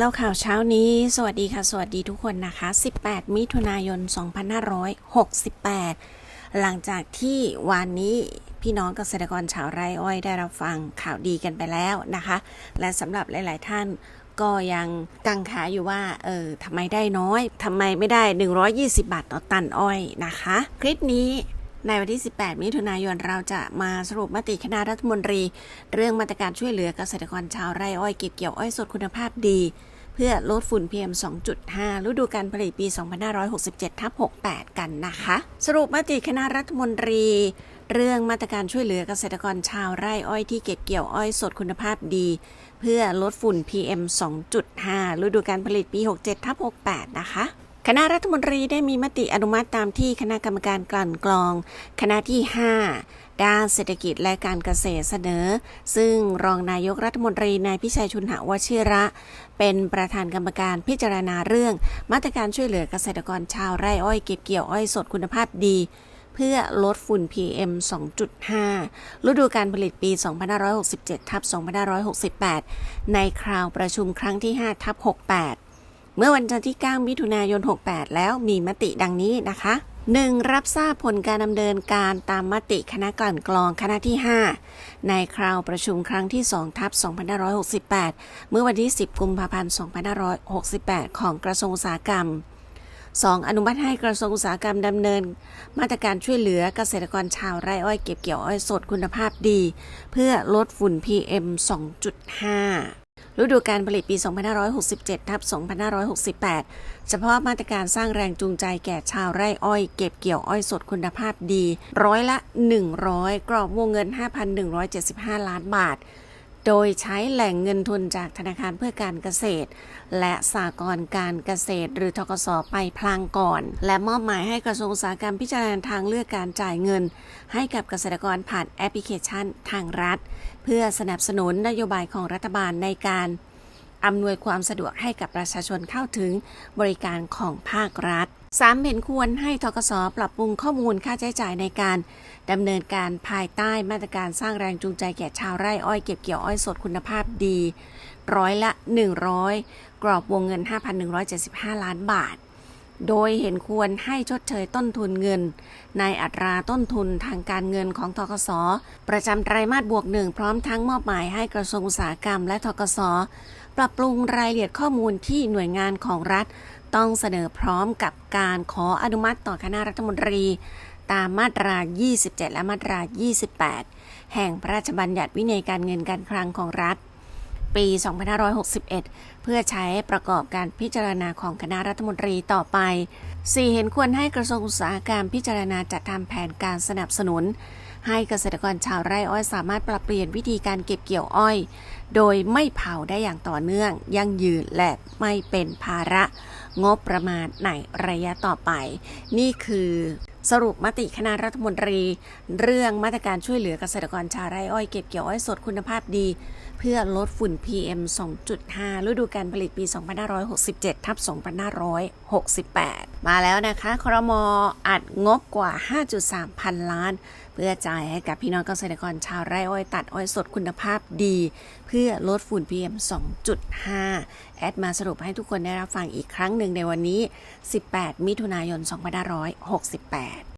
เล่าข่าวเช้านี้ สวัสดีค่ะ สวัสดีทุกคนนะคะ 18 มิถุนายน 2568 หลังจากที่วันนี้พี่น้องเกษตรกรชาวไร่อ้อยได้รับฟังข่าวดีกันไปแล้วนะคะ และสำหรับหลาย ๆ ท่านก็ยังกังขาอยู่ว่า เออทำไมได้น้อยทำไมไม่ได้ 120 บาทต่อตันอ้อยนะคะ คลิปนี้ ในวันที่ 18 มิถุนายน เราจะมาสรุปมติคณะรัฐมนตรี เรื่องมาตรการช่วยเหลือเกษตรกรชาวไร่อ้อยเก็บเกี่ยวอ้อยสดคุณภาพดี เพื่อลดฝุ่น PM 2.5 ฤดูการผลิตปี 2567ทับ68 กันนะคะ สรุปมติคณะรัฐมนตรี เรื่องมาตรการช่วยเหลือเกษตรกรชาวไร่อ้อยที่เก็บเกี่ยวอ้อยสดคุณภาพดี เพื่อลดฝุ่น PM 2.5 ฤดูการผลิตปี 67ทับ68 นะคะ คณะรัฐมนตรีได้มีมติอนุมัติตามที่คณะกรรมการกลั่นกรอง คณะที่ 5 ด้านเศรษฐกิจและการเกษตรเสนอ ซึ่งรองนายกรัฐมนตรีนายพิชัยชุนหวชิระ เป็นประธานกรรมการพิจารณาเรื่อง มาตรการช่วยเหลือเกษตรกรชาวไร่อ้อยเก็บเกี่ยวอ้อยสดคุณภาพดี เพื่อลดฝุ่น PM 2.5 ฤดูการผลิตปี 2567ทับ2568 ในคราวประชุมครั้งที่ 5ทับ68 เมื่อวันจันทร์ที่ 9 มิถุนายน 68 แล้วมีมติดังนี้นะคะ 1. รับทราบผลการดำเนินการตามมติคณะกลั่นกรองคณะที่ 5 ในคราวประชุมครั้งที่2ทับ2568 เมื่อวันที่ 10 กุมภาพันธ์ 2568 ของกระทรวงอุตสาหกรรม 2. อนุมัติให้กระทรวงอุตสาหกรรมดำเนิน มาตรการช่วยเหลือเกษตรกรชาวไร่อ้อยเก็บเกี่ยวอ้อยสดคุณภาพดี เพื่อลดฝุ่น PM 2.5 ฤดูการผลิตปี 2567 ทับ 2568 เฉพาะมาตรการสร้างแรงจูงใจแก่ชาวไร่อ้อย เก็บเกี่ยวอ้อยสดคุณภาพดี ร้อยละ 100 กรอบวงเงิน 5,175 ล้านบาท โดยใช้แหล่งเงินทุนจากธนาคารเพื่อการเกษตร และสหกรณ์การเกษตร หรือทกสไปพลางก่อน และมอบหมายให้กระทรวงอุตสาหกรรมพิจารณาทางเลือกการจ่ายเงิน ให้กับเกษตรกรผ่านแอปพลิเคชันทางรัฐ เพื่อสนับสนุนนโยบายของรัฐบาลในการอำนวยความสะดวกให้กับประชาชนเข้าถึงบริการของภาครัฐ 3. เห็นควรให้ทกสปรับปรุงข้อมูลค่าใช้จ่ายในการดำเนินการภายใต้มาตรการสร้างแรงจูงใจแก่ชาวไร่อ้อยเก็บเกี่ยวอ้อยสดคุณภาพดี ร้อยละ 100 กรอบวงเงิน 5,175 ล้านบาท โดยเห็นควรให้ชดเชยต้นทุนเงิน ในอัตราต้นทุนทางการเงินของทกสประจำไตรมาสบวกหนึ่งพร้อมทั้งมอบหมายให้กระทรวงอุตสาหกรรมและทกส ปรับปรุงรายละเอียดข้อมูลที่หน่วยงานของรัฐ ต้องเสนอพร้อมกับการขออนุมัติต่อคณะรัฐมนตรี ตามมาตรา 27 และมาตรา 28 แห่งพระราชบัญญัติวินัยการเงินการคลังของรัฐ ปี 2561 เพื่อใช้ประกอบการพิจารณาของคณะรัฐมนตรีต่อไป 4. เห็นควรให้กระทรวงอุตสาหกรรมพิจารณาจัดทำแผนการสนับสนุน ให้เกษตรกรชาวไร่อ้อยสามารถปรับเปลี่ยนวิธีการเก็บเกี่ยวอ้อย โดยไม่เผาได้อย่างต่อเนื่อง ยั่งยืนและไม่เป็นภาระ งบประมาณในระยะต่อไป นี่คือสรุปมติคณะรัฐมนตรี เรื่องมาตรการช่วยเหลือเกษตรกรชาวไร่อ้อยเก็บเกี่ยวอ้อยสดคุณภาพดี เพื่อลดฝุ่น PM 2.5 ฤดูการผลิตปี 2567 ทับ 2568 มาแล้วนะคะครมอัดงบกว่า 5.3 พันล้าน เพื่อจ่ายให้กับพี่น้องเกษตรกรชาวไร่อ้อยตัดอ้อยสดคุณภาพดี เพื่อลดฝุ่น PM 2.5 แอดมาสรุปให้ทุกคนได้รับฟังอีกครั้งหนึ่งในวันนี้ 18 มิถุนายน 2568